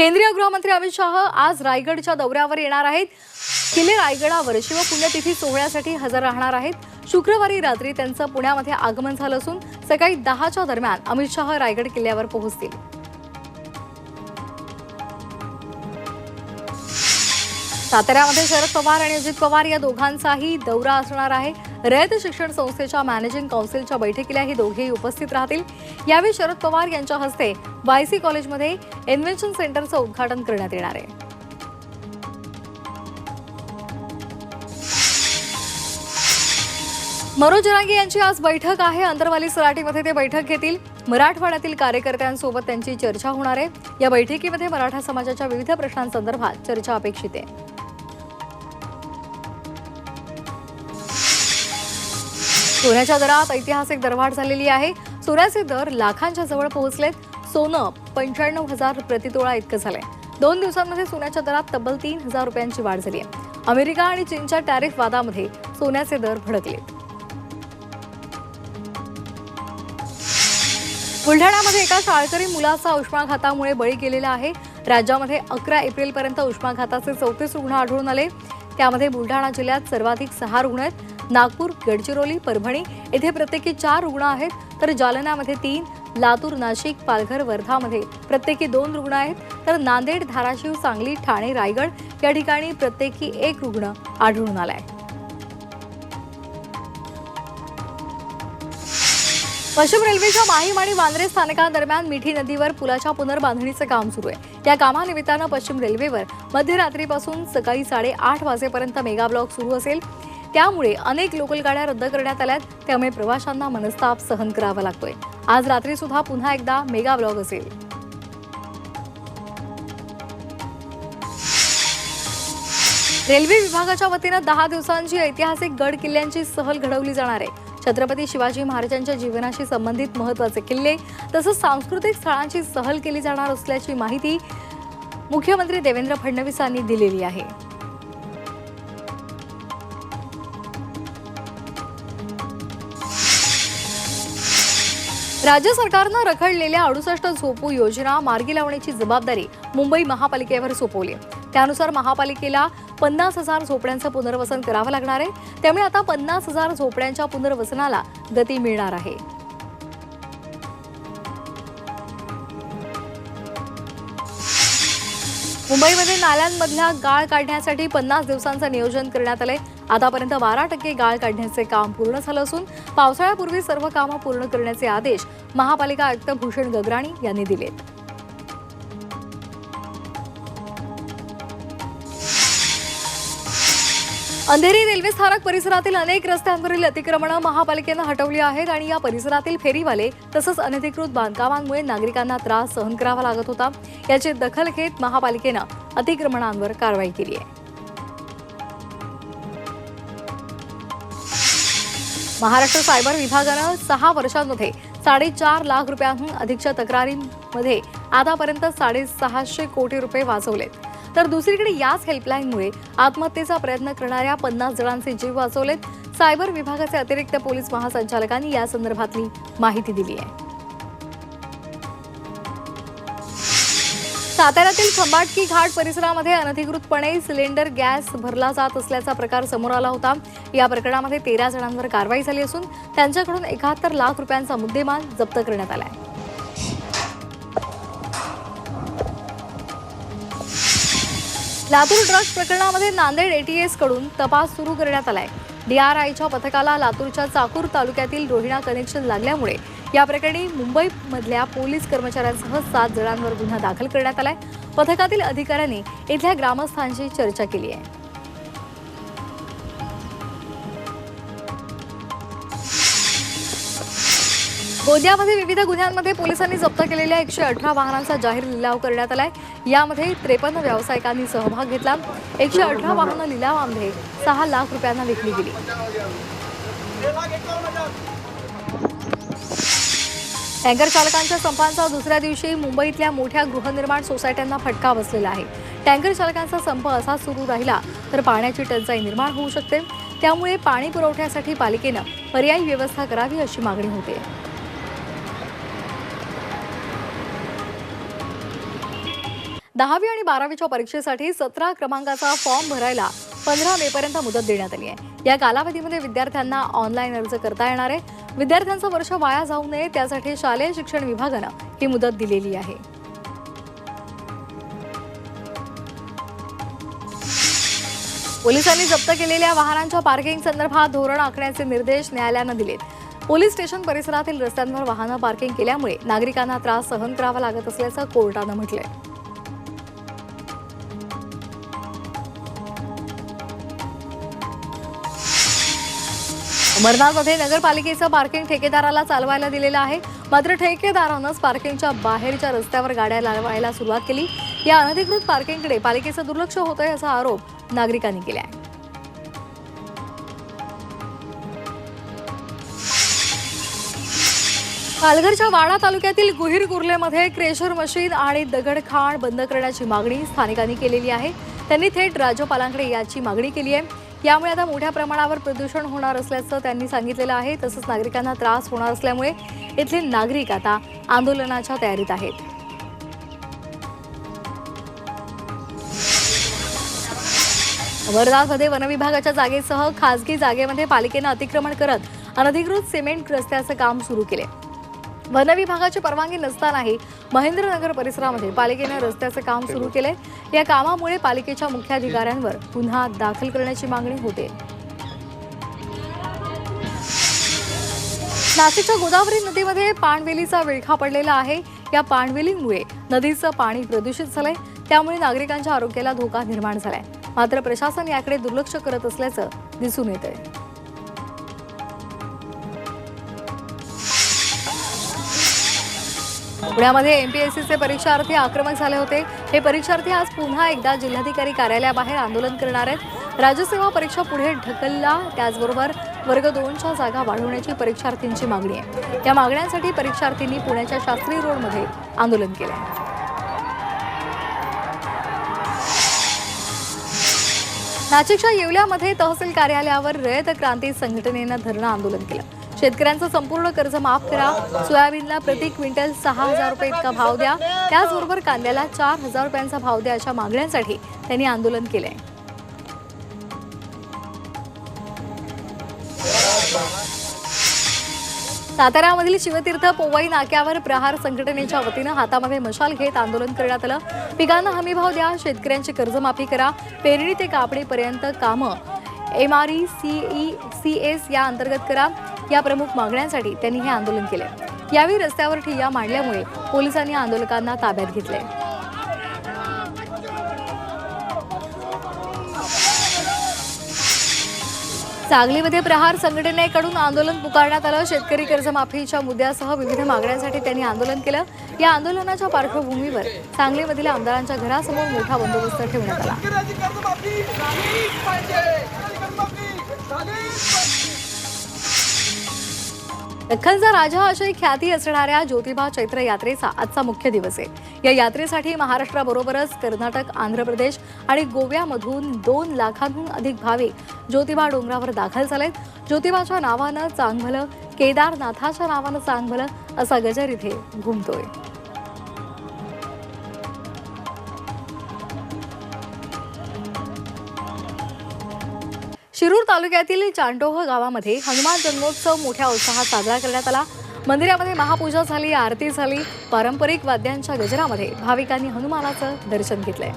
केंद्रीय गृहमंत्री अमित शहा आज रायगडच्या दौऱ्यावर येणार आहेत. किल्ले रायगडावर शिवपुण्यतिथी सोहळ्यासाठी हजर राहणार आहेत. शुक्रवारी रात्री त्यांचं पुण्यामध्ये आगमन झालं असून सकाळी दहाच्या दरम्यान अमित शहा रायगड किल्ल्यावर पोहोचतील. साताऱ्यामध्ये शरद पवार आणि अजित पवार या दोघांचाही दौरा असणार आहे. रयत शिक्षण संस्थेच्या मॅनेजिंग काउन्सिलच्या बैठकीला हे दोघेही उपस्थित राहतील. यावेळी शरद पवार यांच्या हस्ते वायसी कॉलेजमध्ये इन्व्हेन्शन सेंटरचं उद्घाटन करण्यात येणार आहे. मनोज जरांगे यांची आज बैठक आहे. अंतरवाली सराटीमध्ये ते बैठक घेतील. मराठवाड्यातील कार्यकर्त्यांसोबत त्यांची चर्चा होणार आहे. या बैठकीमध्ये मराठा समाजाच्या विविध प्रश्नांसंदर्भात चर्चा अपेक्षित आहे. सोन्याच्या दरात ऐतिहासिक दरवाढ झालेली आहे. सोन्याचे दर लाखांच्या जवळ पोहोचलेत. सोनं पंच्याण्णव हजार प्रतितोळा इतकं झालंय. दोन दिवसांमध्ये सोन्याच्या दरात तब्बल तीन हजार रुपयांची वाढ झाली आहे अमेरिका आणि चीनच्या टॅरिफ वादामध्ये सोन्याचे दर भडकलेत बुलढाण्यामध्ये एका शाळकरी मुलाचा उष्माघातामुळे बळी गेलेला आहे. राज्यामध्ये अकरा एप्रिलपर्यंत उष्माघाताचे चौतीस रुग्ण आढळून आले. त्यामध्ये बुलढाणा जिल्ह्यात सर्वाधिक सहा रुग्ण आहेत. नागपूर गडचिरोली परभणी येथे प्रत्येकी चार रुग्ण आहेत. तर जालन्यामध्ये तीन लातूर नाशिक पालघर वर्धामध्ये प्रत्येकी दोन रुग्ण आहेत. तर नांदेड धाराशिव सांगली ठाणे रायगड या ठिकाणी प्रत्येकी एक रुग्ण आढळून आलाय. पश्चिम रेल्वेच्या माहीम आणि वांद्रे स्थानकांदरम्यान मिठी नदीवर पुलाच्या पुनर्बांधणीचं काम सुरू आहे. या कामानिमित्तानं पश्चिम रेल्वेवर मध्यरात्रीपासून सकाळी साडेआठ वाजेपर्यंत मेगा ब्लॉक सुरू असेल. त्यामुळे अनेक लोकल गाड्या रद्द करण्यात आल्यात. त्यामुळे प्रवाशांना मनस्ताप सहन करावा लागतोय. आज रात्री सुद्धा पुन्हा एकदा मेगा ब्लॉग असेल. रेल्वे विभागाच्या वतीनं दहा दिवसांची ऐतिहासिक गड किल्ल्यांची सहल घडवली जाणार आहे. छत्रपती शिवाजी महाराजांच्या जीवनाशी संबंधित महत्त्वाचे किल्ले तसंच सांस्कृतिक स्थळांची सहल केली जाणार असल्याची माहिती मुख्यमंत्री देवेंद्र फडणवीस यांनी दिलेली आहे. राज्य सरकारनं रखडलेल्या अडुसष्ट झोपू योजना मार्गी लावण्याची जबाबदारी मुंबई महापालिकेवर सोपवली त्यानुसार महापालिकेला पन्नास हजार झोपड्यांचं पुनर्वसन करावं लागणार आहे. त्यामुळे आता पन्नास हजार झोपड्यांच्या पुनर्वसनाला गती मिळणार आहे. मुंबईमध्ये नाल्यांमधल्या गाळ काढण्यासाठी पन्नास दिवसांचं नियोजन करण्यात आलंय. आतापर्यंत बारा टक्के गाळ काढण्याचे काम पूर्ण झालं असून पावसाळ्यापूर्वी सर्व कामं पूर्ण करण्याचे आदेश महापालिका आयुक्त भूषण गगराणी यांनी दिलेत. अंधेरी रेल्वे स्थानक परिसरातील अनेक रस्त्यांवरील अतिक्रमणं महापालिकेनं हटवली आहेत आणि या परिसरातील फेरीवाले तसंच अनधिकृत बांधकामांमुळे नागरिकांना त्रास सहन करावा लागत होता. याची दखल घेत महापालिकेनं अतिक्रमणांवर कारवाई केली आहे. महाराष्ट्र सायबर विभागानं सहा वर्षांमध्ये साडेचार लाख रुपयांहून अधिकच्या तक्रारींमध्ये आतापर्यंत साडेसहाशे कोटी रुपये वाचवलेत. तर दुसरीकडे याच हेल्पलाईनमुळे आत्महत्येचा प्रयत्न करणाऱ्या पन्नास जणांचे जीव वाचवलेत. सायबर विभागाचे अतिरिक्त पोलीस महासंचालकांनी या संदर्भातली माहिती दिली आहे. साताऱ्यातील खंबाटकी घाट परिसरामध्ये अनधिकृतपणे सिलेंडर गॅस भरला जात असल्याचा प्रकार समोर आला होता. या प्रकरणामध्ये तेरा जणांवर कारवाई झाली असून त्यांच्याकडून एकाहत्तर लाख रुपयांचा मुद्देमाल जप्त करण्यात आला आहे. लातूर ड्रग्ज प्रकरणामध्ये नांदेड एटीएसकडून तपास सुरू करण्यात आलाय. डीआरआयच्या पथकाला लातूरच्या चाकूर तालुक्यातील रोहिणा कनेक्शन लागल्यामुळे या प्रकरणी मुंबईमधल्या पोलीस कर्मचाऱ्यांसह सात जणांवर गुन्हा दाखल करण्यात आलाय. पथकातील अधिकाऱ्यांनी इथल्या ग्रामस्थांशी चर्चा केली आहे. गोंदियामध्ये विविध गुन्ह्यांमध्ये पोलिसांनी जप्त केलेल्या एकशे अठरा वाहनांचा जाहीर लिलाव करण्यात आलाय. यामध्ये त्रेपन्न व्यावसायिकांनी सहभाग घेतला. एकशे अठरा वाहनं लिलावामध्ये सहा लाख रुपयांना विकली गेली. टँकर चालकांच्या संपांचा दुसऱ्या दिवशी मुंबईतल्या मोठ्या गृहनिर्माण सोसायट्यांना फटका बसलेला आहे. टँकर चालकांचा संप असा सुरू राहिला तर पाण्याची टंचाई निर्माण होऊ शकते. त्यामुळे पाणी पुरवठ्यासाठी पालिकेनं पर्यायी व्यवस्था करावी अशी मागणी होते. दहावी आणि बारावीच्या परीक्षेसाठी सतरा क्रमांकाचा फॉर्म भरायला पंधरा मे पर्यंत मुदत देण्यात आली आहे. या कालावधीमध्ये विद्यार्थ्यांना ऑनलाईन अर्ज करता येणार आहे. विद्यार्थ्यांचं वर्ष वाया जाऊ नये त्यासाठी शालेय शिक्षण विभागानं ही मुदत दिलेली आहे. पोलिसांनी जप्त केलेल्या वाहनांच्या पार्किंग संदर्भात धोरण आखण्याचे निर्देश न्यायालयानं दिलेत. पोलीस स्टेशन परिसरातील रस्त्यांवर वाहनं पार्किंग केल्यामुळे नागरिकांना त्रास सहन करावा लागत असल्याचं कोर्टानं म्हटलंय. अमरनाथमध्ये नगरपालिकेचं पार्किंग ठेकेदाराला चालवायला दिलेलं आहे. मात्र ठेकेदारानंच पार्किंगच्या बाहेरच्या रस्त्यावर गाड्या लावायला सुरुवात केली. या अनधिकृत पार्किंगकडे पालिकेचं दुर्लक्ष होतंय असा आरोप नागरिकांनी केला आहे पालघरच्या वाडा तालुक्यातील गुहीर कुर्लेमध्ये क्रेशर मशीन आणि दगडखाण बंद करण्याची मागणी स्थानिकांनी केलेली आहे. त्यांनी थेट राज्यपालांकडे याची मागणी केली आहे. यामुळे आता मोठ्या प्रमाणावर प्रदूषण होणार असल्याचं त्यांनी सांगितलेलं आहे. तसंच नागरिकांना त्रास होणार असल्यामुळे इथले नागरिक आता आंदोलनाच्या तयारीत आहेत. वर्धामध्ये वनविभागाच्या जागेसह खासगी जागेमध्ये पालिकेनं अतिक्रमण करत अनधिकृत सिमेंट रस्त्याचं काम सुरू केले. वनविभागाची परवानगी नसतानाही महेंद्रनगर परिसरामध्ये पालिकेनं रस्त्याचं काम सुरू केलंय. या कामामुळे पालिकेच्या मुख्याधिकाऱ्यांवर पुन्हा दाखल करण्याची मागणी होते. नाशिकच्या गोदावरी नदीमध्ये पाणवेलीचा विळखा पडलेला आहे. या पाणवेलीमुळे नदीचं पाणी प्रदूषित झालंय. त्यामुळे नागरिकांच्या आरोग्याला धोका निर्माण झालाय. मात्र प्रशासन याकडे दुर्लक्ष करत असल्याचं दिसून पुण्यामध्ये एम पी एस सीचे परीक्षार्थी आक्रमक झाले होते. हे परीक्षार्थी आज पुन्हा एकदा जिल्हाधिकारी कार्यालयाबाहेर आंदोलन करणार आहेत. राज्यसेवा परीक्षा पुढे ढकलला. त्याचबरोबर वर्ग दोनच्या जागा वाढवण्याची परीक्षार्थींची मागणी आहे. या मागण्यांसाठी परीक्षार्थींनी पुण्याच्या शास्त्री रोडमध्ये आंदोलन केलं आहे नाशिकच्या येवल्यामध्ये तहसील कार्यालयावर रयत क्रांती संघटनेनं धरणं आंदोलन केलं. शेतकऱ्यांचं संपूर्ण कर्ज माफ करा. सोयाबीनला प्रति क्विंटल सहा हजार रुपये इतका भाव द्या. त्याचबरोबर कांद्याला चार हजार रुपयांचा भाव द्या अशा मागण्यांसाठी त्यांनी आंदोलन केलंय. साताऱ्यामधील शिवतीर्थ पोवाई नाक्यावर प्रहार संघटनेच्या वतीनं हातामध्ये मशाल घेत आंदोलन करण्यात आलं. पिकांना हमीभाव द्या. शेतकऱ्यांची कर्जमाफी करा. पेरणी ते कापणीपर्यंत कामं. M R E C E C S या अंतर्गत करा. या प्रमुख मागण्यांसाठी त्यांनी हे आंदोलन केले. यावेळी रस्त्यावर ठिय्या मांडल्यामुळे पोलिसांनी आंदोलकांना ताब्यात घेतले. सांगलीमध्ये प्रहार संघटनेकडून आंदोलन पुकारण्यात आलं. शेतकरी कर्जमाफीच्या मुद्द्यासह विविध मागण्यांसाठी त्यांनी आंदोलन केलं. या आंदोलनाच्या पार्श्वभूमीवर सांगलीमधील आमदारांच्या घरासमोर मोठा बंदोबस्त ठेवण्यात आला. लखनचा राजा अशी ख्याती असणाऱ्या ज्योतिबा चैत्र यात्रेचा आजचा मुख्य दिवस आहे. या यात्रेसाठी महाराष्ट्राबरोबरच कर्नाटक आंध्र प्रदेश आणि गोव्यामधून दोन लाखांहून अधिक भाविक ज्योतिबा डोंगरावर दाखल झालेत. ज्योतिबाच्या नावानं चांगभलं केदारनाथाच्या नावानं चांगभलं असा गजर इथे घुमतोय. शिरूर तालुक्यातील चांडोह गावामध्ये हनुमान जन्मोत्सव मोठ्या उत्साहात साजरा करण्यात आला. मंदिरामध्ये महापूजा झाली आरती झाली. पारंपरिक वाद्यांच्या गजरामध्ये भाविकांनी हनुमानाचं दर्शन घेतलंय.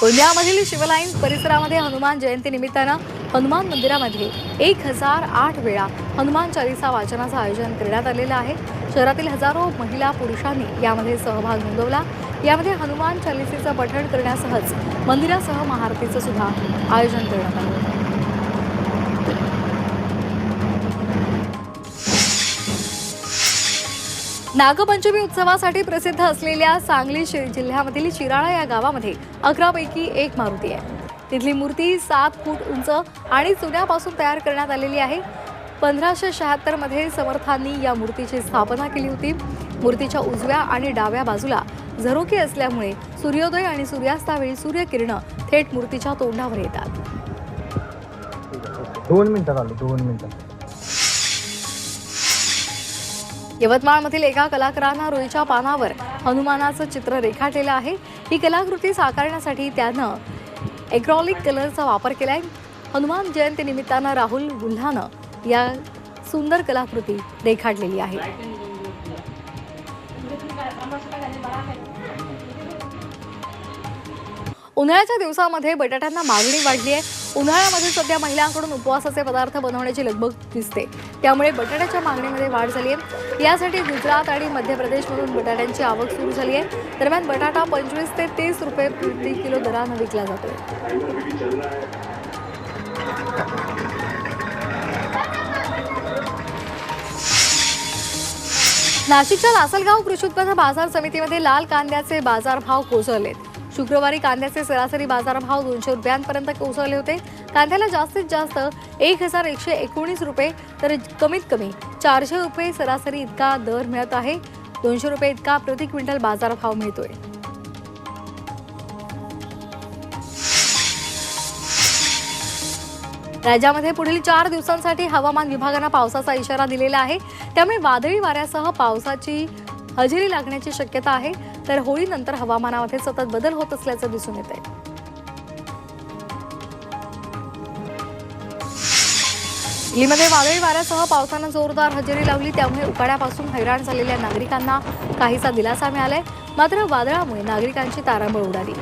गोंदियामधील शिवलाईन परिसरामध्ये हनुमान जयंती निमित्तानं हनुमान मंदिरामध्ये एक हजार आठ वेळा हनुमान चालिसा वाचनाचं आयोजन करण्यात आलेलं आहे. शहरातील हजारो महिला पुरुषांनी यामध्ये सहभाग नोंदवला. यामध्ये हनुमान चालिसेचं पठण करण्यासहच मंदिरासह महाआरतीचं सुद्धा आयोजन करण्यात आलं. होतं नागपंचमी उत्सवासाठी प्रसिद्ध असलेल्या सांगली शि- जिल्ह्यामधील शिराळा या गावामध्ये अकरापैकी एक मारुती आहे. तिथली मूर्ती सात फूट उंच आणि चुन्यापासून तयार करण्यात आलेली आहे. पंधराशे शहात्तरमध्ये समर्थांनी या मूर्तीची स्थापना केली होती. मूर्तीच्या उजव्या आणि डाव्या बाजूला झरोके असल्यामुळे सूर्योदय आणि सूर्यास्तावेळी सूर्यकिरणं थेट मूर्तीच्या तोंडावर येतात. दोन मिनिटात आलो दोन मिनिटात. यवतमाळमधील एका कलाकारानं रुईच्या पानावर हनुमानाचं चित्र रेखाटलेलं आहे. ही कलाकृती साकारण्यासाठी त्यानं एक्रॉलिक कलरचा वापर केलाय. हनुमान जयंती निमित्तानं राहुल गुल्हानं या सुंदर कलाकृती रेखाटलेली आहे. उन्हाळ्याच्या दिवसामध्ये बटाट्यांना मागणी वाढली आहे. उन्हाळ्यामध्ये सध्या महिलांकडून उपवासाचे पदार्थ बनवण्याची लगबग दिसते. त्यामुळे बटाट्याच्या मागणीमध्ये वाढ झाली आहे. यासाठी गुजरात आणि मध्य प्रदेशमधून बटाट्यांची आवक सुरू झाली आहे. दरम्यान बटाटा पंचवीस ते तीस रुपये प्रति किलो दरानं विकला जातो नाशिकच्या लासलगाव कृषी उत्पन्न बाजार समितीमध्ये लाल कांद्याचे बाजारभाव कोसळलेत शुक्रवारी कांद्याचे सरासरी बाजारभाव दोनशे रुपयांपर्यंत कोसळले होते. कांद्याला जास्तीत जास्त एक हजार एकशे एकोणीस रुपये तर कमीत कमी चारशे रुपये सरासरी इतका दर मिळत आहे. दोनशे रुपये इतका प्रति क्विंटल बाजारभाव मिळतोय. राज्यामध्ये पुढील चार दिवसांसाठी हवामान विभागानं पावसाचा इशारा दिलेला आहे. त्यामुळे वादळी वाऱ्यासह पावसाची हजेरी लागण्याची शक्यता आहे. तर होळीनंतर हवामानामध्ये सतत बदल होत असल्याचं दिसून येत आहे दिल्लीमध्ये वादळी वाऱ्यासह पावसानं जोरदार हजेरी लावली. त्यामुळे उकाड्यापासून हैराण झालेल्या नागरिकांना काहीसा दिलासा मिळालाय. मात्र वादळामुळे नागरिकांची तारांबळ उडाली.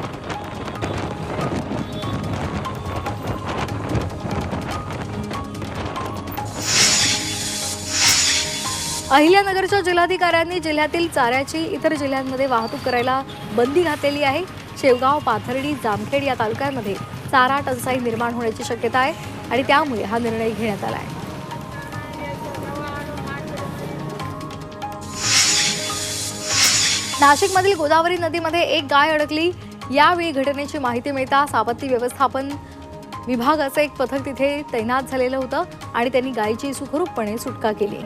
अहिल्यानगरच्या जिल्हाधिकाऱ्यांनी जिल्ह्यातील चाऱ्याची इतर जिल्ह्यांमध्ये वाहतूक करायला बंदी घातलेली आहे. शेवगाव पाथर्डी जामखेड या तालुक्यांमध्ये चारा टंचाई निर्माण होण्याची शक्यता आहे आणि त्यामुळे हा निर्णय घेण्यात आला आहे. नाशिकमधील गोदावरी नदीमध्ये एक गाय अडकली. यावेळी घटनेची माहिती मिळताच आपत्ती व्यवस्थापन विभागाचं एक पथक तिथे तैनात झालेलं होतं आणि त्यांनी गायीची सुखरूपपणे सुटका केली.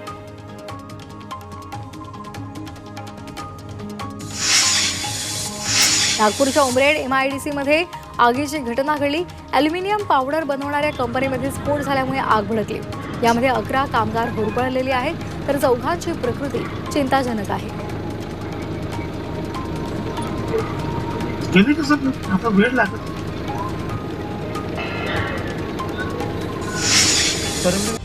नागपूरच्या उमरेड एम आय डी सीमध्ये आगीची घटना घडली. अॅल्युमिनियम पावडर बनवणाऱ्या कंपनीमध्ये स्फोट झाल्यामुळे आग भडकली. यामध्ये अकरा कामगार होरपळलेले आहेत तर चौघांची प्रकृती चिंताजनक आहे. वेळ तर